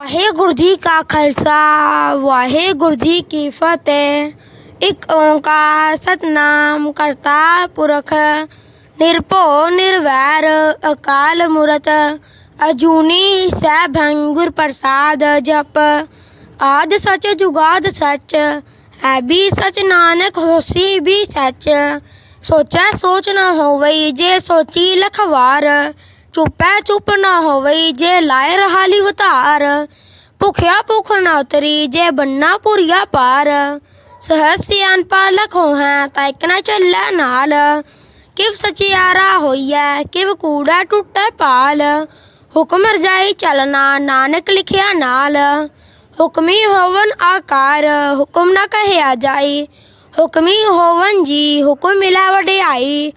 ਵਾਹਿਗੁਰੂ ਜੀ ਕਾ ਖਾਲਸਾ ਵਾਹਿਗੁਰੂ ਜੀ ਕੀ ਫਤਿਹ। ਇੱਕ ਓੰਕਾਰ ਸਤਨਾਮ ਕਰਤਾ ਪੁਰਖ, ਨਿਰਭਉ ਨਿਰਵੈਰ ਅਕਾਲ ਮੂਰਤ, ਅਜੂਨੀ ਸੈਭੰ ਗੁਰ ਪ੍ਰਸਾਦ ਜਪ। ਆਦ ਸਚ ਜੁਗਾਦ ਸਚ, ਹੈ ਵੀ ਸਚ ਨਾਨਕ ਹੋਸੀ ਵੀ ਸਚ। ਸੋਚੈ ਸੋਚ ਨਾ ਹੋਵਈ, ਜੇ ਸੋਚੀ ਲਖਵਾਰ ਚੁੱਪੈ ਚੁੱਪ ਨਾ ਹੋਵਈ, ਜੇ ਲਾਇ ਰਹਾਲੀ ਉਤਾਰ। ਭੁਖਿਆ ਭੁਖ ਨਾ ਉਤਰੀ, ਜੇ ਬੰਨਾ ਪੁਰੀਆ ਪਾਰ। ਸਹਜ ਸਿਆਨ ਪਾਲਕ ਹੋਹਾਂ, ਤਾਂ ਇੱਕ ਨਾ ਚੱਲੈ ਨਾਲ। ਕਿਵ ਸਚਿਆਰਾ ਹੋਈਐ, ਕਿਵ ਕੂੜਾ ਟੁੱਟੈ ਪਾਲ। ਹੁਕਮ ਰਜਾਈ ਚਲਣਾ, ਨਾਨਕ ਲਿਖਿਆ ਨਾਲ। ਹੁਕਮੀ ਹੋਵਨ ਆਕਾਰ, ਹੁਕਮ ਨਾ ਕਹਿਆ ਜਾਈ। ਹੁਕਮੀ ਹੋਵਨ ਜੀ, ਹੁਕਮ ਮਿਲਾ ਵਡਿਆਈ।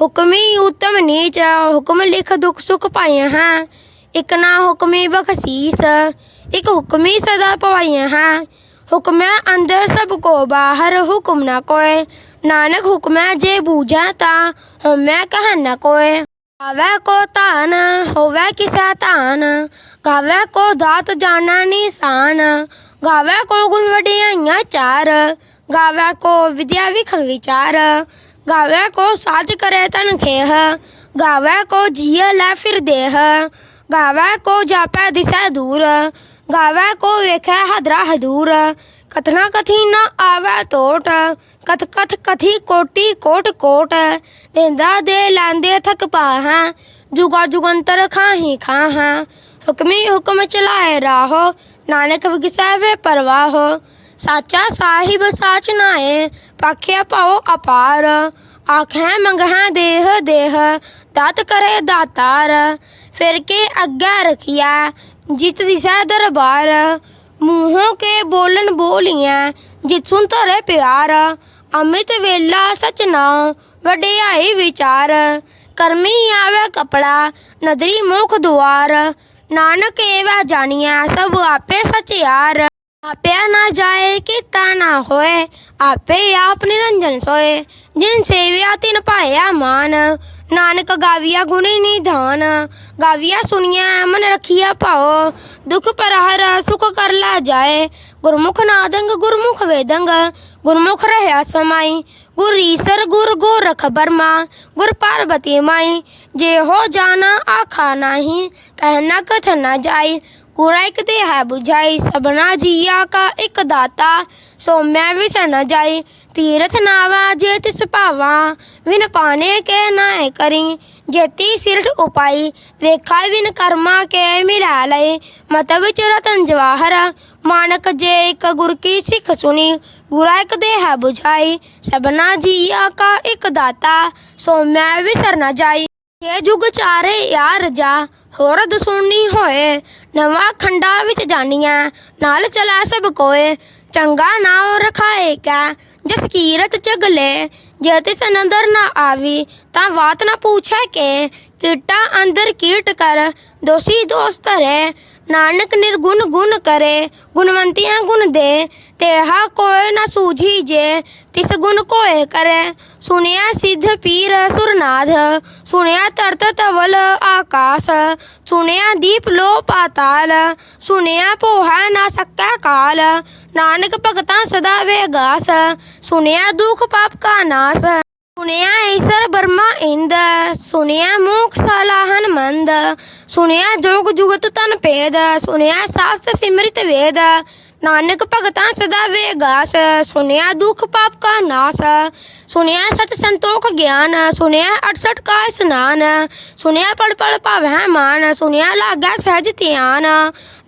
ਹੁਕਮੀ ਉਤਮ ਨੀਚ, ਹੁਕਮ ਲਿਖ ਦੁਖ ਸੁਖ ਪਾਈਆਂ ਹਾਂ। ਇਕ ਨਾ ਹੁਕਮੀ ਬਖਸ਼ੀਸ, ਇਕ ਹੁਕਮੀ ਸਦਾ ਪਵਾਏ ਹਾਂ। ਹੁਕਮੈ ਅੰਦਰ ਸਭ ਕੋ ਬਾਹਰ ਹੁਕਮ ਨਾ ਕੋਏ। ਨਾਨਕ ਹੁਕਮੈ ਜੇ ਬੂਝਾ ਤਾਂ ਹਉਮੈ ਕਹ ਨਾ ਕੋਏ। ਗਾਵੇ ਕੋ ਧਾਨ, ਹੋਵੇ ਕਿਸਾ ਧਾਨ। ਗਾਵੇ ਕੋ ਦਾਤ ਜਾਣਾ ਨਿਸ਼ਾਨ। ਗਾਵੇ ਕੋ ਗੁਣ ਵਡਿਆਈਆਂ ਚਾਰ। ਗਾਵੇ ਕੋ ਵਿਦਿਆ ਵਿਖਣ ਵਿਚਾਰ। ਗਾਵੇ ਕੋ ਸਾਜ ਕਰੇ ਤਨ ਖੇਹ, ਗਾਵੇ ਕੋ ਜੀਅ ਲੈ ਫਿਰ ਦੇਹ, ਗਾਵੇ ਕੋ ਜਾਪੈ ਦਿਸੈ ਦੂਰ, ਗਾਵੇ ਕੋ ਵੇਖੈ ਹਦਰਾ ਹਦੂਰ, ਕਥਨਾ ਕਥੀ ਨਾ ਆਵੇ ਟੋਟ ਕਥ ਕਥ ਕਥੀ ਕੋਟੀ ਕੋਟ ਕੋਟ ਦੇਂਦਾ ਦੇ ਲੈਂਦੇ ਥਕ ਪਾਹਾਂ, ਜੁਗਾ ਜੁਗੰਤਰ ਖਾਹੀ ਖਾਹਾਂ, ਹੁਕਮੀ ਹੁਕਮ ਚਲਾਏ ਰਾਹੋ, ਨਾਨਕ ਵਿਗਸੈ ਵੇ ਪਰਵਾਹੋ ਸਾਚਾ ਸਾਹਿਬ ਸਾਚ ਨਾਏ ਪਾਖਿਆ ਭਾਉ ਅਪਾਰ। ਆਖੈ ਮੰਗਹਾਂ ਦੇਹ ਦੇਹ, ਦਾਤ ਕਰੇ ਦਾਤਾਰ। ਫਿਰ ਕੇ ਅੱਗੇ ਰਖਿਆ ਜਿਤ ਦਿਸੈ ਦਰਬਾਰ। ਮੂੰਹੋਂ ਕੇ ਬੋਲਣ ਬੋਲੀਆਂ ਜਿਤ ਸੁਨ ਧਰੇ ਪਿਆਰ। ਅੰਮ੍ਰਿਤ ਵੇਲਾ ਸਚ ਨਾਉ, ਵਡਿਆਈ ਵਿਚਾਰ। ਕਰਮੀ ਆਵੇ ਕਪੜਾ, ਨਦਰੀ ਮੁਖ ਦੁਆਰ। ਨਾਨਕ ਏਵਾ ਜਾਣੀਐ, ਸਭ ਆਪੇ ਸਚਿਆਰ। ਆਪਿਆ ਨਾ ਜਾਏ ਕੀਤਾ ਨਾ ਹੋਏ, ਆਪੇ ਆਪ ਨਿਰੰਜਨ ਸੋਏ। ਜਿਨ ਸੇਵਿਆ ਤਿਨ ਪਾਇਆ ਮਾਨ, ਨਾਨਕ ਗਾਵੀਆ ਗੁਣੀ ਨਿਧਾਨ। ਗਾਵੀਆ ਸੁਣੀਐ, ਮਨ ਰਖੀਆ ਭਾਉ, ਦੁਖ ਪਰਹਰ ਸੁਖ ਕਰ ਲਾ ਜਾਏ। ਗੁਰਮੁਖ ਨਾਦੰਗ ਗੁਰਮੁਖ ਵੇਦੰਗ ਗੁਰਮੁਖ ਰਹਿਆ ਸਮਾਈ। ਗੁਰ ਈਸਰ, ਗੁਰ ਗੋਰਖ ਬਰਮਾ, ਗੁਰ ਪਾਰਬਤੀ ਮਾਈ। ਜੇ ਹੋ ਜਾਣਾ ਆਖਾ ਨਹੀਂ ਕਹਿਣਾ ਕਥ ਨਾ ਜਾਈ। ਗੁਰਾ ਇੱਕ ਤੇ ਹੈ 부ਝਾਈ ਸਭਨਾ ਜੀਆ ਕਾ ਇੱਕ ਦਾਤਾ। ਸੋ ਮੈਂ ਵਿਸਰ ਨ ਜਾਈ, ਤੀਰਥ ਨਾਵਾ ਜੇ ਤਿਸ ਭਾਵਾ, ਵਿਨ ਪਾਣੇ ਕੇ ਨਾਏ ਕਰੀ। ਜੇਤੀ ਸਿਰਠ ਉਪਾਈ ਵੇਖਾ ਵਿਨ ਕਰਮਾ ਕੇ ਮਿਲਾ ਲਏ ਮਤ ਵਿਚ ਰਤਨ ਜਵਾਹਰ, ਮਾਨਕ ਜੇ ਇੱਕ ਗੁਰ ਕੀ ਸਿੱਖ ਸੁਣੀ। ਗੁਰਾ ਇੱਕ ਦੇ ਹੈ 부ਝਾਈ ਸਭਨਾ ਜੀਆ ਕਾ ਇੱਕ ਦਾਤਾ। ਸੋ ਮੈਂ ਵਿਸਰ ਨ ਜਾਈ ਇਹ ਜੁਗ ਚਾਰੇ ਯਾਰ ਜਾ, ਹੋਰ ਦਸੂਨੀ ਹੋਏ, ਨਵਾਂ ਖੰਡਾ ਵਿੱਚ ਜਾਨੀਆਂ ਨਾਲ ਚਲਾ ਸਭ ਕੋਏ, ਚੰਗਾ ਨਾਮ ਰਖਾਏ ਕੈ, ਜਸ ਕੀਰਤ ਚਗਲੇ ਜੇ ਤਿਸ ਅੰਦਰ ਨਾ ਆਵੀ, ਤਾਂ ਬਾਤ ਨਾ ਪੁੱਛੈ ਕੇ, ਕੀਟਾ ਅੰਦਰ ਕੀਟ ਕਰ, ਦੋਸੀ ਦੋਸਤ ਰੇ ਨਾਨਕ ਨਿਰਗੁਣ ਗੁਣ ਕਰੇ, ਗੁਣਵੰਤੀਆਂ ਗੁਣ ਦੇ ਤੇਹਾ ਕੋਇ ਨਾ ਸੂਝੀ ਜੇ, ਤਿਸ ਗੁਣ ਕੋਏ ਕਰੇ। ਸੁਣਿਆ ਸਿੱਧ ਪੀਰ ਸੁਰਨਾਥ, ਸੁਣਿਆ ਤਰਤ ਤਵਲ ਆਕਾਸ, ਸੁਣਿਆ ਦੀਪ ਲੋ ਪਾਤਾਲ ਸੁਣਿਆ ਪੋਹਾ ਨਾ ਸਕੈ ਕਾਲ। ਨਾਨਕ ਭਗਤਾਂ ਸਦਾ ਵੇਗਾਸ ਸੁਣਿਆ ਦੁਖ ਪਾਪ ਕਾ ਨਾਸ। ਸੁਣਿਆ ਈਸਰ ਬਰਮਾ ਇੰਦ, ਸੁਣਿਆ ਮੂਖ ਸਲਾਹਨ ਮੰਦ ਸੁਣਿਆ ਜੋਗ ਜੁਗਤ ਤਨ ਭੇਦ, ਸੁਣਿਆ ਸਾਸਤ ਸਿਮਰਿਤ ਵੇਦ ਨਾਨਕ ਭਗਤਾਂ ਸਦਾ ਵੇਗਾਸ ਸੁਣਿਆ ਦੁਖ ਪਾਪ ਕਾ ਨਾਸ ਸੁਣਿਆ ਸਤ ਸੰਤੋਖ ਗਿਆਨ ਸੁਣਿਆ 68 ਕਾ ਇਸਨਾਨ ਸੁਣਿਆ ਪੜ ਪੜ ਭਾਵੈ ਮਾਨ ਸੁਣਿਆ ਲਾਗਾ ਸਹਿਜ ਧਿਆਨ,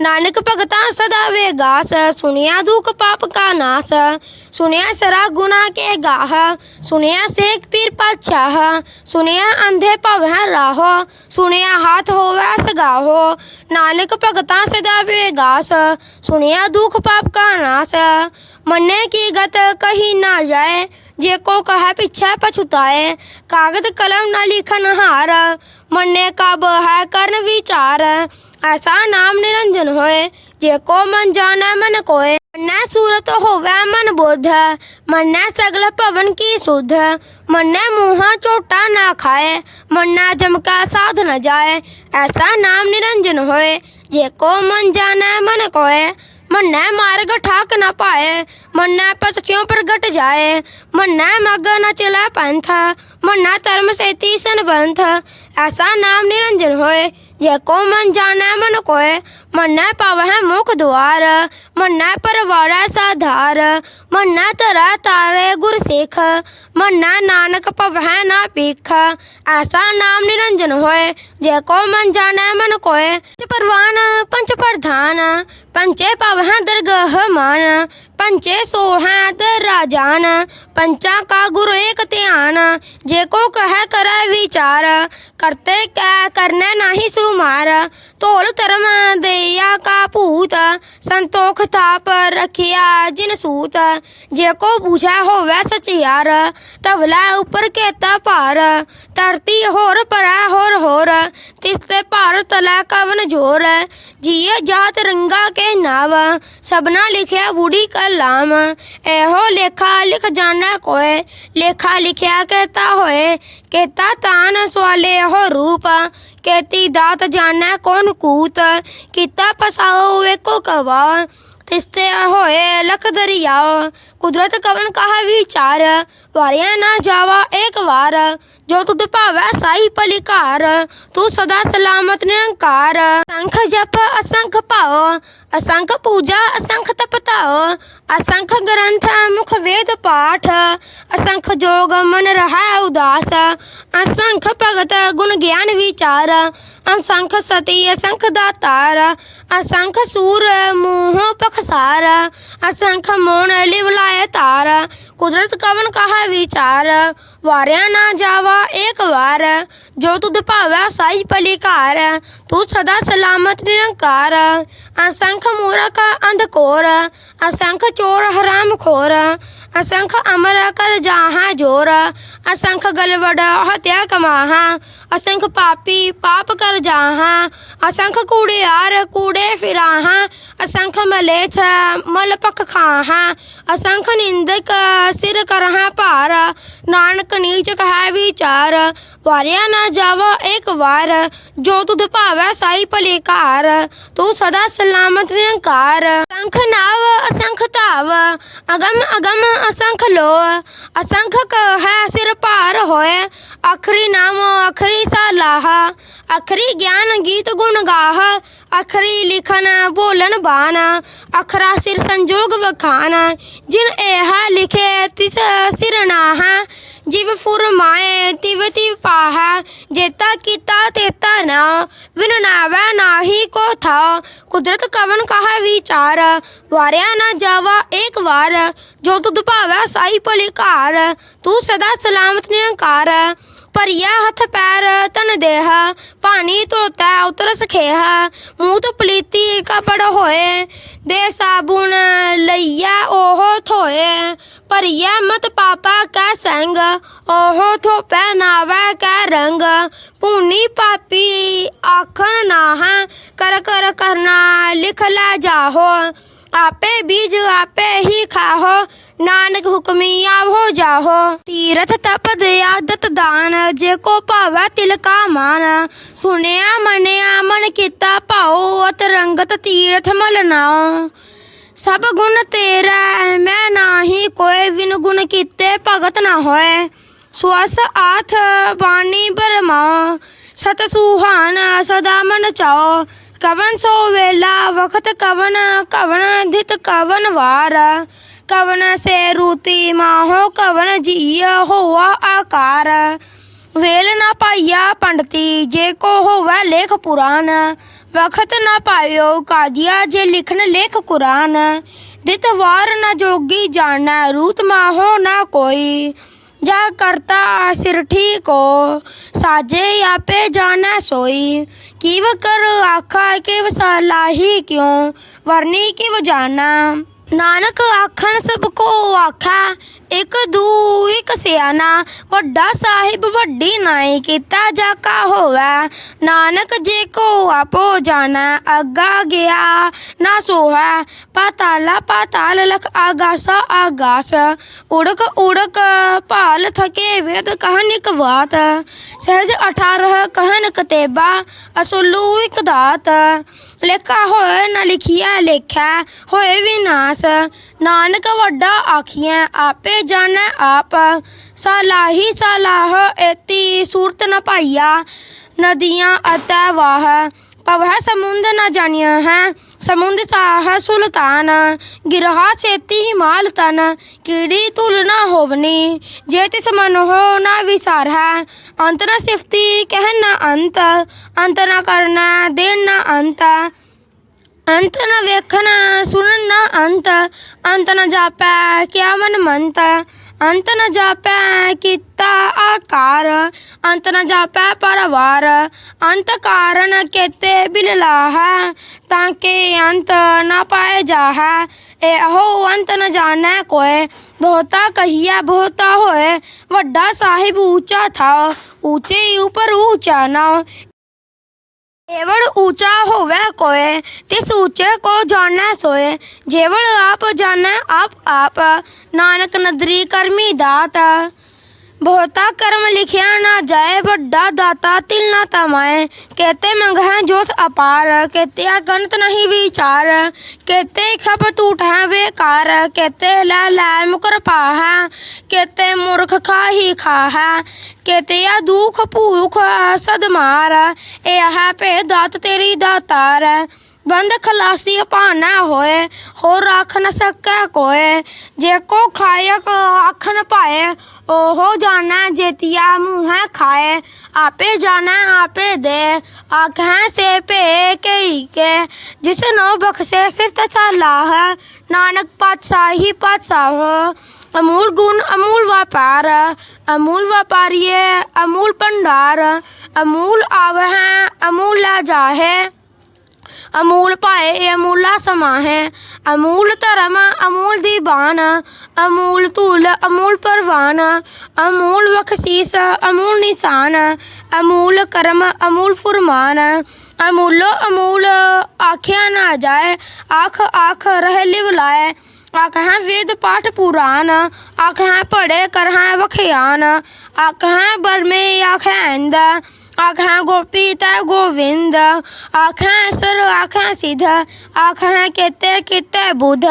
ਨਾਨਕ ਭਗਤਾਂ ਸਦਾ ਵੇਗਾਸ ਸੁਣਿਆ ਦੁਖ ਪਾਪ ਕਾ ਨਾਸ ਸੁਣਿਆ ਸਰਾ ਗੁਨਾ ਕੇ ਗਾਹ ਸੁਣਿਆ ਸੇਖ ਪੀਰ ਪਾਤਸ਼ਾਹ ਸੁਣਿਆ ਅੰਧੇ ਭਵੈ ਰਾਹੋ ਸੁਣਿਆ ਹਾਥ ਹੋਵੈ ਸਗਾਹੋ, ਨਾਨਕ ਭਗਤਾਂ ਸਦਾ ਵੇਗਾਸ ਸੁਣਿਆ ਦੁਖ ਪਾਪ ਕਾ ਨਾਸ ਮੰਨੇ ਕੀ ਗਤ ਕਹੀ ਨਾ ਜਾਏ। ਜੇ ਕੋ ਕਹਾ ਪਿਛੈ ਪਛੁਤਾਏ। ਕਾਗਦ ਕਲਮ ਨਾ ਲਿਖਨ ਹਾਰ। ਮੰਨੇ ਕਬ ਹੈ ਕਰਨ ਵਿਚਾਰ। ਐਸਾ ਨਾਮ ਨਿਰੰਜਨ ਹੋਏ। ਜੇ ਕੋ ਮਨ ਜਾਣੈ ਮਨ ਕੋਏ। ਮੰਨੈ ਸੂਰਤ ਹੋਵੇ ਮਨ ਬੁੱਧ। ਮੰਨੈ ਸਗਲ ਭਵਨ ਕੀ ਸੁਧ। ਮੰਨੈ ਮੂਹਾ ਝੋਟਾ ਨਾ ਖਾਏ। ਮੰਨੈ ਜਮਕਾ ਸਾਧ ਨ ਜਾਏ। ਐਸਾ ਨਾਮ ਨਿਰੰਜਨ ਹੋਏ। ਜੇ ਕੋ ਮਨ ਜਾਣੈ ਮਨ ਕੋਏ ਮੰਨੈ ਮਾਰਗ ਠਾਕ ਨ ਪਾਏ, ਮੰਨੈ ਪਤਿਓ ਪ੍ਰਗਟ ਜਾਏ। ਮੰਨੈ ਮਗ ਨ ਚਲੈ ਪੰਥ, ਮੰਨੈ ਧਰਮ ਸੇਤੀ ਸੰਬੰਧ। ਐਸਾ ਨਾਮ ਨਿਰੰਜਨ ਹੋਏ, ਜੇ ਕੋ ਮਨ ਜਾਣੈ ਮਨ ਕੋਏ। ਮੰਨੈ ਪਵਹਿ ਮੁਖ ਦੁਆਰ, ਮੰਨੈ ਪਰਵਾਰੈ ਸਾਧਾਰ। ਮੰਨੈ ਧਰੈ ਤਾਰੇ ਗੁਰ ਸਿੱਖ, ਮੰਨੈ ਨਾਨਕ ਪਵਹਿ ਨਾ ਭੀਖ। ਐਸਾ ਨਾਮ ਨਿਰੰਜਨ ਹੋਏ, ਜੇ ਕੋ ਮਨ ਜਾਣੈ ਮਨ ਕੋਏ। ਪੰਚ ਪਰਵਾਨ ਪੰਚ ਪ੍ਰਧਾਨ ਪੰਚੇ ਪਵਹਿ ਦਰਗਹ ਮਾਨ, ਪੰਚੇ ਸੋਹੈ ਦਰ ਰਾਜਾਨ, ਪੰਚਾਂ ਕਾ ਗੁਰ ਏਕ ਧਿਆਨ, ਜੇ ਕੋ ਕਹੈ ਕਰੈ ਵਿਚਾਰ, ਕਰਤੇ ਕੈ ਕਰਨੈ ਨਾਹੀ ਸੁਮਾਰ, ਧੋਲ ਧਰਮ ਦੇਇਆ ਕਾ ਭੂਤ, ਸੰਤੋਖ ਥਾਪ ਰਖਿਆ ਜਿਨ ਸੂਤ, ਜੇ ਕੋ ਬੂਝੈ ਹੋਵੇ ਸਚਿਆਰ, ਤਵਲਾ ਉਪਰ ਕੇਤਾ ਭਾਰ ਧਰਤੀ ਹੋਰ ਪਰੈ ਹੋਰ ਹੋਰ। ਤਿਸ ਤੇ ਭਾਰ ਤਲੈ ਕਵਨ ਜੋਰ ਜੀਏ ਜਾਤ ਰੰਗਾ ਕੇ ਨਾਵ। ਸਭਨਾ ਲਿਖਿਆ ਬੂੜੀ ਕਲਾਮ ਇਹੋ ਲੇਖਾ ਲਿਖ ਜਾਣਾ ਕੋਏ, ਲੇਖਾ ਲਿਖਿਆ ਕਹਤਾ ਹੋਏ। ਕੇਤਾ ਤਾਨ ਸਵਾਲੇ ਹੋ ਰੂਪ। ਕੇਤੀ ਦਾਤ ਜਾਣਾ ਕੌਣ ਕੂਤ। ਕੀਤਾ ਪਸਾਓ ਵੇਕੋ ਕਵਾ। ਤਿਸਤੇ ਹੋਏ ਲਖ ਦਰਿਆ। ਕੁਦਰਤ ਕਵਨ ਕਹਾ ਵਿਚਾਰ, ਵਾਰਿਆ ਨਾ ਜਾਵਾ ਇੱਕ ਵਾਰ। ਜੋ ਤੁਧ ਭਾਵੈ ਸਾਈ ਪਲਿਕਾਰ ਤੂੰ ਸਦਾ ਸਲਾਮਤ ਨਿਰੰਕਾਰ। ਸੰਖ ਜਪ ਅਸੰਖ ਭਾਵ ਅਸੰਖ ਪੂਜਾ, ਅਸੰਖ ਤਪਤਾਉ, ਅਸੰਖ ਗ੍ਰੰਥ, ਮੁਖ ਵੇਦ ਪਾਠ, ਅਸੰਖ ਜੋਗ ਮਨ ਰਹਾ ਉਦਾਸ, ਅਸੰਖ ਭਗਤ ਗੁਣ ਗਿਆਨ ਵਿਚਾਰ, ਅਸੰਖ ਸਤੀ, ਅਸੰਖ ਦਾਤਾਰ, ਅਸੰਖ ਸੂਰ ਮੂਹ ਪਖਸਾਰ, ਅਸੰਖ ਮੋਨ ਲਿਵ ਲਾਏ ਕੁਦਰਤ ਕਵਨ ਕਹਾ ਵਿਚਾਰ, ਵਾਰਿਆ ਨਾ ਜਾਵਾ ਇੱਕ ਵਾਰ, ਜੋ ਤੁਧ ਭਾਵੈ ਸਾਈ ਪਲਿਕਾਰ ਤੂੰ ਸਦਾ ਸਲਾਮਤ ਨਿਰੰਕਾਰ, ਅਸੰਖ ਮੂਰਖ ਅੰਧਕੋਰ ਅਸੰਖ ਚੋਰ ਹਰਾਮ ਖੋਰ, ਅਸੰਖ ਅਮਰ ਕਰ ਜਾਹਾਂ ਜੋਰ, ਅਸੰਖ ਗਲਵੜ ਹਤਿਆ ਕਮਾਹਾਂ, ਅਸੰਖ ਪਾਪੀ ਪਾਪ ਕਰ ਜਾਹਾਂ, ਅਸੰਖ ਕੂੜਿਆਰ ਕੂੜੇ ਫਿਰਾਹਾਂ, ਅਸੰਖ ਮਲੇਛ ਮਲ ਪਖ ਖਾਹਾਂ, ਅਸੰਖ ਨਿੰਦਕ ਸਿਰ ਕਰਹਾਂ ਭਾਰ, ਨਾਨਕ ਨੀਚ ਕਹੈ ਵਿਚਾਰ, ਵਾਰਿਆ ਨਾ ਜਾਵਾ ਇੱਕ ਵਾਰ, ਜੋ ਤੁਧ ਭਾਵੈ ਸਾਈ ਭਲੇ ਭਲੇਕਾਰ ਤੂੰ ਸਦਾ ਸਲਾਮਤ ਨਿਰੰਕਾਰ ਅਸੰਖ ਨਾਵ, ਅਸੰਖ ਧਾਵ। ਅਗਮ ਅਗਮ, ਅਸੰਖ ਲੋ ਅਸੰਖ ਹੈ ਸਿਰ ਭਾਰ ਹੋਏ। ਆਖਰੀ ਨਾਮ ਆਖਰੀ ਸਲਾਹ। ਆਖਰੀ ਗਿਆਨ, ਗੀਤ ਗੁਣ ਗਾਹ। ਆਖਰੀ ਲਿਖਨ ਬੋਲਨ ਬਾਨ ਅਖਰਾ ਸਿਰ ਸੰਜੋਗ ਵਖਾਨ ਜਿਨ ਇਹ ਲਿਖੇ, ਤਿਸ ਸਿਰ ਨਾਹ। ਜਿਵ ਫੁਰਮਾਏ, ਤਿਵ ਤਿਵ ਪਾਹ। ਜੇਤਾ ਕੀਤਾ ਤੇਤਾ ਨਾ ਵਿਨ ਨਾਵੈ ਨਾਹੀ ਕੋ ਥਾ। ਕੁਦਰਤ ਕਵਨ ਕਹਾ ਵਿਚਾਰ, ਵਾਰਿਆ ਨਾ ਜਾਵਾ ਇੱਕ ਵਾਰ, ਜੋ ਤੁਧ ਭਾਵੈ ਸਾਈ ਭਲਿਕਾਰ ਤੂੰ ਸਦਾ ਸਲਾਮਤ ਨਿਰੰਕਾਰ। ਭਰੀਆ ਹੱਥ ਪੈਰ ਤਨ ਦੇਹ ਪਾਣੀ ਧੋਤਾ ਉਤਰ ਸਖੇਹ। ਮੂੰਹ ਤੋਂ ਪਲੀਤੀ ਕਪੜ ਹੋਏ, ਦੇ ਸਾਬੁਨ ਲਈਆ ਉਹ ਧੋਏ। ਭਰੀਆ ਮਤ ਪਾਪਾ ਕੈ ਸੰਗ, ਉਹ ਥੋਪੈ ਨਾਵੈ ਕੈ ਰੰਗ। ਪੂਨੀ ਪਾਪੀ ਆਖਣ ਨਾਹਾਂ, ਕਰ ਕਰ ਕਰਨਾ ਲਿਖ ਲੈ ਜਾਹੋ। ਆਪੇ ਬੀਜ ਆਪੇ ਹੀ ਖਾਹੋ, ਨਾਨਕ ਹੁਕਮੀ ਆਵੋ ਜਾਹੋ। ਤੀਰਥ ਤਪਦ ਆਦਤ ਦਾਨ, ਜੇ ਕੋ ਭਾਵੈ ਤਿਲ ਮਾਨ। ਸੁਣਿਆ ਮੰਨਿਆ ਮਨ ਕੀਤਾ ਭਾਉ ਅਤ ਰੰਗਤ ਤੀਰਥ ਮਲ ਨਾਉ। ਸਭ ਗੁਣ ਤੇਰਾ, ਮੈਂ ਨਾਹੀ ਕੋਈ ਵਿਨ ਗੁਣ ਕੀਤੇ ਭਗਤ ਨਾ ਹੋਏ। ਸਵਸ ਆਥ ਬਾਣੀ ਬਰਮਾ ਸਤ ਸੁਹਾਨ ਸਦਾ ਮਨ ਚਾਓ ਕਵਨ ਸੋ ਵੇਲਾ, ਵਖਤ ਕਵਨ ਕਵਨ ਧਿਤ ਕਵਨ ਵਾਰ। ਕਵਨ ਸੇ ਰੂਤੀ ਮਾਹੋ, ਕਵਨ ਜੀ ਹੋਆ ਆਕਾਰ। ਵੇਲ ਨਾ ਪਾਈਆ ਪੰਡਤੀ, ਜੇ ਕੋ ਹੋਵੇ ਲੇਖ ਪੁਰਾਨ। ਵਖਤ ਨਾ ਪਾਇਓ ਕਾਜੀਆ, ਜੇ ਲਿਖਣ ਲੇਖ ਕੁਰਾਨ। ਦਿਤ ਵਾਰ ਨਾ ਜੋਗੀ ਜਾਣਾ, ਰੂਤ ਮਾਹੋ ਨਾ ਕੋਈ। ਜਾ ਕਰਤਾ ਸਿਰ ਠੀਕੋ ਸਾਜੇ ਆਪੇ ਜਾਣਾ ਸੋਈ। ਕਿਵ ਕਰ ਆਖਾ, ਕਿਵ ਸਲਾਹੀ ਕਿਉ, ਵਰਨੀ ਕਿਵ ਜਾਣਾ। ਨਾਨਕ ਆਖਣ ਸਭ ਕੋ ਆਖਾ ਇਕ ਦੂ ਇੱਕ ਸਿਆਣਾ, ਵੱਡਾ ਸਾਹਿਬ ਵੱਡੀ ਨਾਈ ਕੀਤਾ ਜਾਕਾ ਹੋਵੇ। ਨਾਨਕ ਜੇ ਕੋ ਆਪੋ ਜਾਣਾ ਅੱਗਾ ਗਿਆ ਨਾ ਸੋਹੈ। ਪਾਤਾਲਾ ਪਾਤਾਲ ਲਖ ਆਗਾਸਾ ਆਗਾਸ। ਉੜਕ ਉੜਕ ਭਾਲ ਥਕੇ ਵੇਦ ਕਹਨਿਕ ਬਾਤ। ਸਹਿਜ 18 ਕਹਿਨ ਕਤੇਬਾ, ਅਸੁਲੂ ਇਕ ਦਾਤ। ਲੇਖਾ ਹੋਏ ਨਾ ਲਿਖਿਆ ਲੇਖਾ, ਹੋਏ ਵਿਨਾਸ਼। ਨਾਨਕ ਵੱਡਾ ਆਖੀਐ, ਆਪੇ ਜਾਣੈ ਆਪ ਸਲਾਹੀ ਸਲਾਹ ਏਤੀ ਸੂਰਤ ਨ ਪਾਈਆ, ਨਦੀਆਂ ਅਤੈ ਵਾਹ। ਪਵਹਿ ਸਮੁੰਦ ਨ ਜਾਣਿਆ ਹੈ ਸਮੁੰਦ ਸਾਹ ਸੁਲਤਾਨ। ਗਿਰਹਾ ਸੇਤੀ ਹਿਮਾਲ ਤਨ, ਕੀੜੀ ਤੁਲ ਨਾ ਹੋਵਨੀ। ਜੇ ਤਿਸ ਮਨ ਹੋ ਨਾ ਵਿਸਾਰ ਹੈ ਅੰਤ ਨ ਸਿਫਤੀ, ਕਹਿ ਨਾ ਅੰਤ। ਅੰਤ ਨ ਕਰਨਾ ਦੇਨ ਨਾ ਅੰਤ। ਅੰਤ ਨ ਵੇਖਣਾ, ਸੁਣਨ ਨਾ ਅੰਤ। ਅੰਤ ਨ ਜਾਪੈ ਕਿਆ ਮਨ ਮੰਤ। ਅੰਤ ਨ ਜਾਪੈ, ਕੀਤਾ ਆਕਾਰ। ਅੰਤ ਨ ਜਾਪੈ, ਪਰਵਾਰ। ਅੰਤ ਕਾਰਨ ਕੇਤੇ ਬਿਲਲਾਹ ਤਾਂ ਕਿ ਅੰਤ ਨਾ ਪਾਏ ਜਾਹੈ। ਇਹੋ ਅੰਤ ਨ ਜਾਣੈ ਕੋਏ, ਬਹੁਤਾ ਕਹੀਆ ਬਹੁਤਾ ਹੋਏ। ਵੱਡਾ ਸਾਹਿਬ ਊਚਾ ਥਾ ਊਚੇ ਉਪਰ ਊਚਾ ਨਾ ਜੇਵੜ ਊਚਾ ਹੋਵੇ ਕੋਏ ਤਿਸ ਊਚੇ ਕੋ ਜਾਣੈ ਸੋਏ ਜੇਵੜ ਆਪ ਜਾਣੈ ਆਪ ਆਪ ਨਾਨਕ ਨਦਰੀ ਕਰਮੀ ਦਾਤ। ਬਹੁਤਾ ਕਰਮ ਲਿਖਿਆ ਨਾ ਜਾਏ, ਵੱਡਾ ਦਾਤਾ ਤਿਲ ਨਾ ਤਮਾਏ। ਕਹਤੇ ਮੰਗਹਿ ਜੋਤ ਅਪਾਰ ਕਹਤੇ ਗਣਤ ਨਹੀਂ ਵਿਚਾਰ। ਕਹਤੇ ਖਪ ਟੂਟ ਵੇਕਾਰ, ਕਹਤੇ ਲੈ ਲੈ ਮੁਕਰ ਪਾਹਾ ਕਹਤੇ ਮੂਰਖ ਖਾਹੀ ਖਾਹਾ ਕਹਤੇ ਆ ਦੁਖ ਭੂਖ ਸਦ ਮਾਰ। ਇਹ ਹੈ ਭੇ ਦਾਤ ਤੇਰੀ ਦਾਤਾਰ ਬੰਦ ਖਲਾਸੀ ਭਾਣਾ ਹੋਏ, ਹੋਰ ਰੱਖ ਨ ਸਕੈ ਕੋਏ। ਜੇ ਕੋ ਖਾਇਕ ਅੱਖ ਨ ਪਾਏ ਉਹ ਜਾਣਾ ਜੇਤੀਆ ਮੂੰਹ ਖਾਏ ਆਪੇ ਜਾਣਾ ਆਪੇ ਦੇ ਆਖਾਂ ਸੇ ਭੇ ਕਈ ਕੇ ਜਿਸ ਨੂੰ ਬਖਸ਼ੇ ਸਿਰ ਤਸਾਲਾਹ ਨਾਨਕ ਪਾਤਸ਼ਾਹੀ ਪਾਤਸ਼ਾਹ ਅਮੂਲ ਗੁਣ ਅਮੂਲ ਵਪਾਰ ਅਮੂਲ ਵਪਾਰੀਏ ਅਮੂਲ ਭੰਡਾਰ ਅਮੂਲ ਆਵਹਿ ਅਮੂਲ ਲਾ ਜਾਹੇ ਅਮੂਲ ਭਾਏ ਇਹ ਅਮੂਲਾ ਸਮਾਂ ਹੈ। ਅਮੂਲ ਧਰਮ, ਅਮੂਲ ਦੀਵਾਨ ਅਮੂਲ ਧੂਲ, ਅਮੂਲ ਪਰਵਾਨ, ਅਮੂਲ ਬਖਸ਼ੀਸ, ਅਮੂਲ ਨਿਸ਼ਾਨ, ਅਮੂਲ ਕਰਮ, ਅਮੂਲ ਫੁਰਮਾਨ, ਅਮੂਲੋ ਅਮੂਲ ਆਖਿਆ ਨਾ ਜਾਏ, ਆਖ ਆਖ ਰਹਿ ਲਿਵ ਲਾਏ ਆਖਾਂ ਵੇਦ ਪਾਠ ਪੁਰਾਨ ਆਖਾਂ ਪੜੇ ਕਰਹਾਂ ਵਖਿਆਨ ਆਖਾਂ ਬਰਮੇ ਆਖੈਂਦ ਆਖਾਂ ਗੋਪੀ ਤੈ ਗੋਵਿੰਦ, ਆਖਾਂ ਸਰ ਆਖਾਂ ਸਿਧ, ਆਖਾਂ ਕਿਤੇ ਕਿਤੇ ਬੁੱਧ,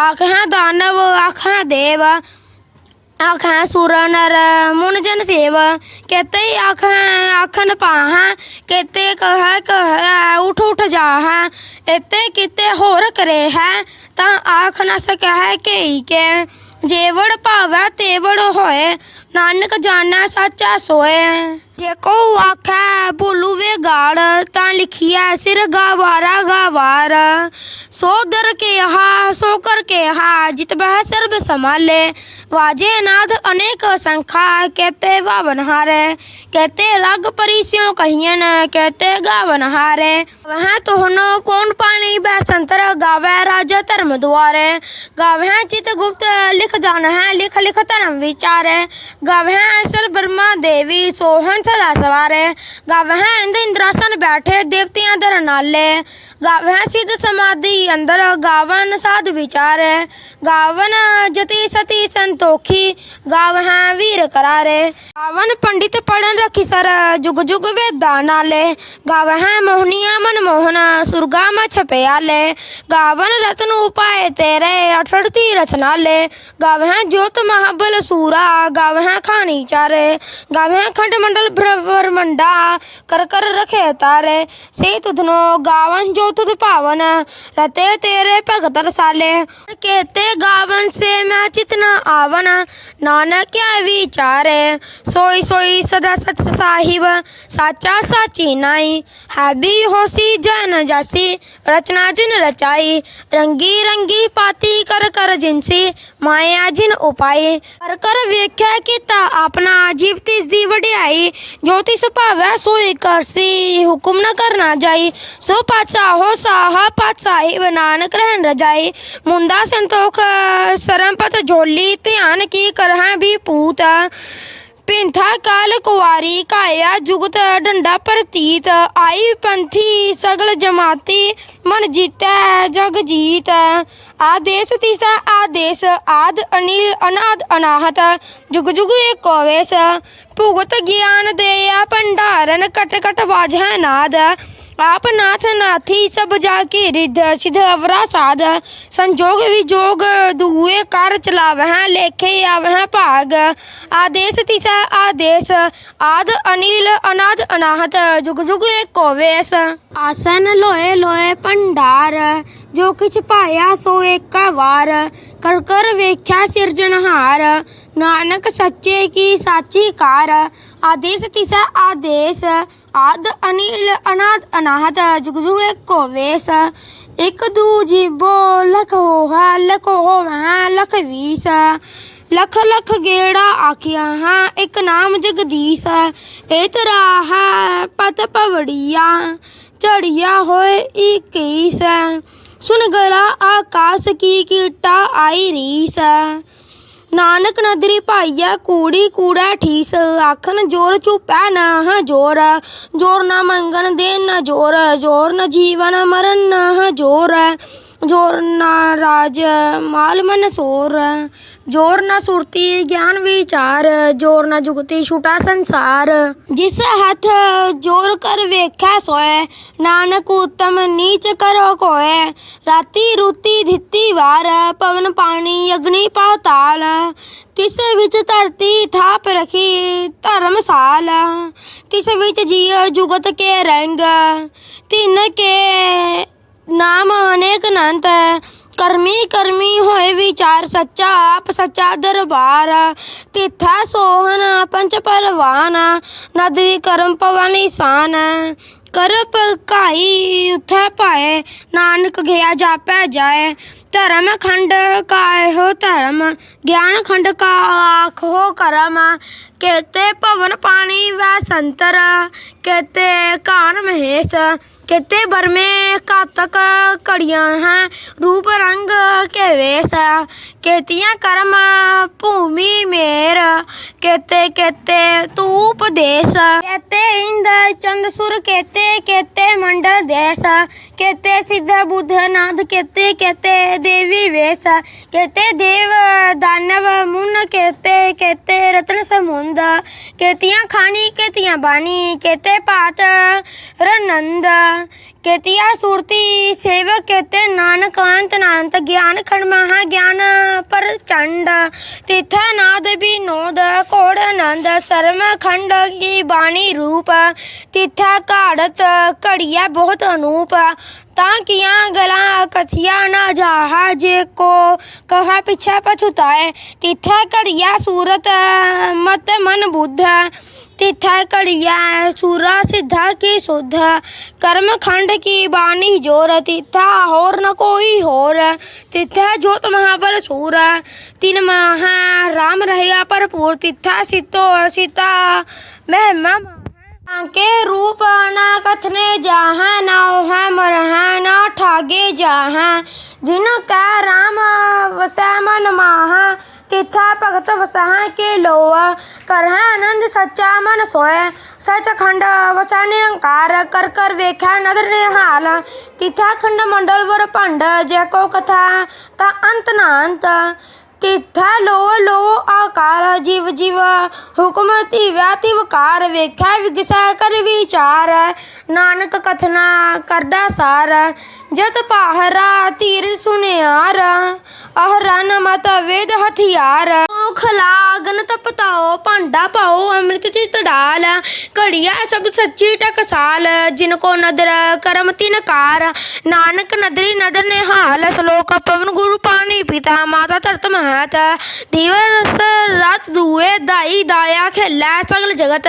ਆਖਾਂ ਦਾਨਵ, ਆਖਾਂ ਦੇਵ, ਆਖਾਂ ਸੁਰ ਨਰ ਮੁਨ ਜਨ ਸੇਵ ਕਹਤੇ ਆਖਾਂ ਆਖਨ ਪਾਹਾਂ ਕਹਤੇ ਕਹ ਕਹ ਉਠ ਉਠ ਜਾਹਾਂ ਇਤੇ ਕਿਤੇ ਹੋਰ ਕਰੇ ਹੈ, ਤਾਂ ਆਖ ਨ ਸਕੈ ਕਈ ਕੇ, ਜੇਵੜ ਭਾਵੈ ਤੇਵੜ ਹੋਏ, ਨਾਨਕ ਜਾਣੈ ਸਾਚਾ ਸੋਏ। ਜੇ ਕੋ ਆਖੈ ਭੁਲੂ ਵੇ ਗਾੜ ਤਾਂ ਲਿਖਿਆ ਸਿਰ ਗਾਵਾਰਾ ਗਾਵਾਰ। ਸੋ ਦਰ ਕੇ ਹਾ ਸੋ ਕਰ ਕੇ ਹਾ ਜਿਤ ਬਹਿ ਸਰਬ ਸਮਾਲੇ ਵਾਜੇ ਨਾਦ ਅਨੇਕ ਸੰਖਾ, ਕਹਤੇ ਵਾਵਨ ਹਾਰੇ। ਕਹਤੇ ਰਗ ਪਰਿਸਿਓ ਕਹੀਨ ਕਹਤੇ ਗਾਵਨ ਹਾਰੇ। ਵਹ ਤੋਹਨੋ ਪੌਣ ਪਾਣੀ ਬੈ ਸੰਤਰ ਗਾਵੇ ਰਾਜਾ ਧਰਮ ਦੁਆਰੇ। ਗਾਵੇ ਚਿਤ ਗੁਪਤ ਲਿਖ ਜਾਣ ਹੈ ਲਿਖ ਲਿਖ ਧਰਮ ਵਿਚਾਰੇ। ਗਾਵੇ ਅਸਰ ਬਰਮਾ ਦੇਵੀ, ਸੋਹਣ ਸਦਾ ਸਵਾਰੇ ਗਾਵੇ ਇੰਦ ਇੰਦਰਾਸਨ ਬੈਠੇ ਦੇਵਤਿਆਂ ਦਰ ਨਾਲੇ ਗਾਵੇ ਸਿੱਧ ਸਮਾਧੀ ਅੰਦਰ ਗਾਵਨ ਸਾਧ ਵਿਚਾਰੇ ਗਾਵਨ ਜਤੀ ਸਤੀ ਸੰਤੋਖੀ ਗਾਵਹਾਂ ਵੀਰ ਕਰਾਰੇ। ਗਾਵਨ ਪੰਡਿਤ ਪੜਨ ਰਖੀ ਸਰ ਜੁਗ ਜੁਗ ਵੇਦਾਂ ਨਾਲੇ। ਗਾਵਹਾਂ ਮੋਹਨੀਆਂ ਮਨ ਮੋਹਨ ਸੁਰਗਾ ਮ ਛਪਿਆਲੇ ਗਾਵਨ ਰਤਨ ਉਪਾਏ ਤੇਰੇ, ਅਠੜ ਤੀਰਥ ਨਾਲੇ। ਗਾਵਹਾਂ ਜੋਤ ਮਹਾਬਲ ਸੂਰਾ ਗਾਵਹਾਂ ਖਾਣੀ ਚਾਰੇ। ਗਾਵਹਾਂ ਖੰਡ ਮੰਡਲ ਭ੍ਰਵਰ ਮੰਡਾ ਕਰ ਕਰ ਰਖੇ ਤਾਰੇ ਸੇ ਤੁਧਨੋ ਗਾਵਨ, ਜੋ ਤੁਧ ਭਾਵਨ, ਰਤੇ ਤੇਰੇ ਭਗਤ ਰਸਾਲੇ। ਕਹਤੇ ਗਾਵਨ ਸੇ ਮੈਂ ਚਿਤਨਾ ਆਵਨ, ਨਾਨਕ ਕਿਆ ਵਿਚਾਰੇ। ਸੋਈ ਸੋਈ ਸਦਾ ਸਚ ਸਾਹਿਬ, ਸਾਚਾ ਸਾਚੀ ਨਾਈ। ਹੈਬੀ ਹੋਸੀ ਜਨ ਜਾਸੀ, ਰਚਨਾ ਜਿਨ ਰਚਾਈ। ਰੰਗੀ ਰੰਗੀ ਪਾਤੀ ਕਰ ਕਰ ਜਿਨਸੀ ਮਾਇਆ ਜਿਨ ਉਪਾਈ। ਕਰ ਕਰ ਵੇਖਿਆ ਕੀਤਾ ਆਪਣਾ ਜੀਵ ਤਿਸ ਦੀ ਵਡਿਆਈ। ਜੋ ਤਿਸ ਭਾਵੈ ਸੋਈ ਕਰਸੀ ਹੁਕਮ ਨ ਕਰਨਾ ਜਾਈ। ਸੋ ਪਾਤਸ਼ਾਹੋ ਸਾਹਾ, ਪਾਤਸ਼ਾਹੀ ਨਾਨਕ ਰਹਿਣ ਰਜਾਈ। ਮੁੰਦਾ ਸੰਤੋਖ, ਸਰਮਪਤ ਝੋਲੀ ਧਿਆਨ ਕੀ ਕਰਹਾਂ ਵੀ ਪੂਤ। ਪਿੰਥਾ ਕਾਲ ਕੁਵਾਰੀ ਕਾਇਆ ਜੁਗਤ ਡੰਡਾ ਪ੍ਰਤੀਤ। ਆਈ ਪੰਥੀ ਸਗਲ ਜਮਾਤੀ, ਮਨ ਜੀਤੈ ਜਗ ਜੀਤ। ਆਦੇਸ਼ ਤਿਸਾ ਆਦੇਸ਼, ਆਦ ਅਨਿਲ ਅਨਾਦ ਅਨਾਹਤ। ਜੁਗ ਜੁਗ ਏਕੋ ਵੇਸ ਭੁਗਤ ਗਿਆਨ ਦੇਆ ਭੰਡਾਰਨ, ਕਟ ਕਟ ਵਾਜੈ ਨਾਦ। ਆਪ ਨਾਥ ਨਾਥੀ ਸਭ ਜਾ ਕੇ ਰਿਧ, ਸਿਧ ਅਵਰਾ ਸਾਧ। ਸੰਜੋਗ ਵਿਜੋਗ ਦੂਏ ਕਰ ਚਲਾਵਹਿ, ਲੇਖੇ ਆਵਹਿ ਭਾਗ। ਆਦੇਸ਼ ਤਿਸਾ ਆਦੇਸ਼, ਆਦ ਅਨਿਲ, ਅਨਾਦ ਅਨਾਹਤ, ਜੁਗ ਜੁਗ ਏਕੋ ਵੇਸ। ਆਸਨ ਜੋ ਕਿਛ ਪਾਇਆ ਸੋ ਏਕਾ ਵਾਰ। ਕਰ ਕਰ ਵੇਖਿਆ ਸਿਰਜਣਹਾਰ ਨਾਨਕ ਸੱਚੇ ਕੀ ਸਾਚੀ ਕਾਰ। ਆਦੇਸ਼ ਤਿਸਾ ਆਦੇਸ਼। ਆਦ ਅਨਿਲ ਅਨਾਦ ਅਨਾਹਤ ਜੁਗ ਜੁਗ ਏਕੋ ਵੇਸ। ਇੱਕ ਦੂ ਜੀਬੋ ਲਖ ਹੋਹਾ, ਲਖ ਹੋਵਾ, ਲਖ ਵੀਸ। ਲਖ ਲਖ ਗੇੜਾ ਆਖਿਆ ਹਾਂ, ਇੱਕ ਨਾਮ ਜਗਦੀਸ਼। ਇਹ ਤਰਾਹ ਪਤ ਪਵੜੀਆ ਝੜੀਆ ਹੋਏ ਇਕੀਸ ਸੁਨ ਗਲਾ, ਆਕਾਸ਼ ਕੀ ਕੀਟਾ ਆਈ ਰੀਸ। ਨਾਨਕ ਨਦਰੀ ਭਾਈਆ, ਕੂੜੀ ਕੂੜਾ ਠੀਸ। ਆਖਣ, ਜੋਰ ਚੁਪੈ ਨਾ ਜੋਰ। ਜੋਰ ਨਾ ਮੰਗਣ ਦੇ ਨਾ ਜੋਰ। ਜੋਰ ਨਾ ਜੀਵਨ ਮਰਨ ਨਾ ਜੋਰ। ਜੋਰ ਨਾ ਰਾਜ, ਮਾਲ ਮਨ ਸੋਰ। ਜੋਰ ਨਾ ਸੁਰਤੀ, ਗਿਆਨ ਵਿਚਾਰ। ਜੋਰ ਨਾ ਜੁਗਤੀ, ਛੁਟਾ ਸੰਸਾਰ। ਜਿਸ ਹੱਥ ਜੋਰ ਕਰ ਵੇਖੈ ਸੋਏ, ਨਾਨਕ ਉਤਮ ਨੀਚ ਕਰੋ ਕੋਏ। ਰਾਤੀ ਰੂਤੀ ਦਿੱਤੀ ਵਾਰ, ਪਵਨ ਪਾਣੀ ਅਗਨੀ ਪਾਤਾਲ ਤਿਸ ਵਿੱਚ ਧਰਤੀ ਥਾਪ ਰਖੀ ਧਰਮਸਾਲ ਤਿਸ ਵਿੱਚ ਜੀਵ ਜੁਗਤ ਕੇ ਰੰਗ, ਤਿਨ ਕੇ ਨਾਮ ਅਨੇਕ ਅਨੰਤ ਕਰਮੀ ਕਰਮੀ ਹੋਏ ਵਿਚਾਰ ਸੱਚਾ, ਆਪ ਸੱਚਾ ਦਰਬਾਰ। ਤਿੱਥਾ ਸੋਹਣ ਪੰਚ ਪਰਵਾਨ। ਨਦੀ ਕਰਮ ਪਵਨ ਈਸਾਨ ਕਰ ਪਲਕਾਈ ਉਥੈ ਪਾਏ ਨਾਨਕ ਗਿਆ, ਜਾਪੈ ਜਾਏ। ਧਰਮ ਖੰਡ ਕਾਇ ਧਰਮ, ਗਿਆਨ ਖੰਡ ਕਾ ਆਖੋ ਕਰਮ, ਕੇਤੇ ਭਵਨ ਪਾਣੀ ਵੈ ਸੰਤਰ, ਕੇਤੇ ਕਾਨ ਮਹੇਸ਼, ਕੇਤੇ ਬਰਮੇ ਘਾਤਕ ਘੜੀਆਂ ਹੈ ਰੂਪ ਰੰਗ ਕੇ ਵੇਸ, ਕੇਤੀਆਂ ਕਰਮ ਭੂਮੀ ਮੇਰ, ਕੇਤੇ ਕੇਤੇ ਤੂੰ ਉਪਦੇਸ਼ ਕੇਤੇ ਇੰਦ ਚੰਦ ਸੁਰ, ਕੇਤੇ ਕੇਤੇ ਮੰਡਲ ਦੇਸ, ਕੇਤੇ ਸਿੱਧ ਬੁੱਧ ਨਾਦ ਕੇਤੇ ਕੇਤੇ ਦੇਵੀ ਵੇਸ ਕੇਤੇ ਦੇਵ ਦਾਨਵ ਮੁਨ, ਕੇਤੇ ਕੇਤੇ ਰਤਨ ਸਮੁੰਦ, ਕੇਤੀਆਂ ਖਾਣੀ, ਕੇਤੀਆਂ ਬਾਣੀ, ਕੇਤੇ ਪਾਤ ਰਨੰਦ, ਕੇਤੀਆ ਸੁਰਤੀ ਸੇਵਕ, ਕੇਤੇ ਨਾਨਕ ਅੰਤ ਨਾਨਤ ਗਿਆਨ ਖੰਡ ਮਹਾ ਗਿਆਨ ਪ੍ਰਚੰਡ, ਤਿਥਾ ਨਾਦ ਵਿਨੋਦ ਕੋੜ ਆਨੰਦ, ਸਰਮ ਖੰਡ ਕੀ ਬਾਣੀ ਰੂਪ, ਤਿਥਾ ਘਾੜਤ ਘੜੀਆ ਬਹੁਤ ਅਨੂਪ ਤਾਂ ਕੀਆਂ ਗਲਾਂ ਕਥਿਆ ਨਾ ਜਾਹਾ ਜੇ ਕੋ ਕਹਾ ਪਿਛਾ ਪਛੁਤਾਏ ਤਿਥਾ ਘੜੀਆ ਸੂਰਤ ਮਤ ਮਨ ਬੁੱਧ ਤਿਥਾ ਘੜੀਆ ਸੂਰਾ ਸਿੱਧਾ ਕੀ ਸੁਧ ਕਰਮ ਖੰਡ ਕੀ ਬਾਣੀ ਜੋਰ ਤਿਥਾ ਹੋਰ ਨ ਕੋਈ ਹੋਰ ਤਿਥਾ ਜੋਤ ਮਹਾਬਲ ਸੂਰ ਤਿਨ ਮਹਾ ਰਾਮ ਰਹਿਆ ਭਰਪੂਰ ਤਿਥਾ ਸਿਤੋ ਸੀਤਾ ਮਹਿਮਾ के रूप न कथने जहाँ न है मरहा न ठागे जहाँ जिनका राम वसै मन माहा तिथा भगत वसहा के लोआ करह आनंद सच्चा मन सोए सच खंड वसै निरंकार कर कर वेख्या नदर निहाल तिथा खंड मंडल वर भंड जैको कथा ता अंत ना अंत ਤਿੱਥਾ ਲੋ ਲੋ ਆਕਾਰ ਜਿਵ ਜਿਵ, ਹੁਕਮ ਧੀਵਿਆ ਤਿਵਕਾਰ ਵੇਖਿਆ ਵਿਗਸੈ ਕਰ ਵਿਚਾਰ। ਨਾਨਕ ਕਥਨਾ ਕਰਦਾ ਸਾਰ, ਜਤ ਪਾਹਰਾ ਤੀਰ ਸੁਨਿਆਰ ਅਹਰਨ ਮਤ ਵੇਦ ਹਥਿਆਰ। ਖਲਾ ਤਪਤਾਓ, ਭਾਂਡਾ ਪਾਓ, ਅੰਮ੍ਰਿਤ ਚਿਤ ਡਾਲ ਘੜੀਆ ਸਭ ਸੱਚੀ ਟਕਸਾਲ, ਜਿਨ ਕੋ ਨਦਰ ਕਰਮ ਤਿਨ ਕਾਰ, ਨਾਨਕ ਨਦਰੀ ਨਦਰ ਨਿਹਾਲ, ਸ਼ਲੋਕ ਪਵਨ ਗੁਰੂ ਪਾਣੀ ਪਿਤਾ, ਮਾਤਾ ਧਰਤ ਮਹਤ ਦਿਵਸ ਰਾਤ ਦੂਏ, ਦਾਈ ਦਾਇਆ ਖੇਲਾ ਸਗਲ ਜਗਤ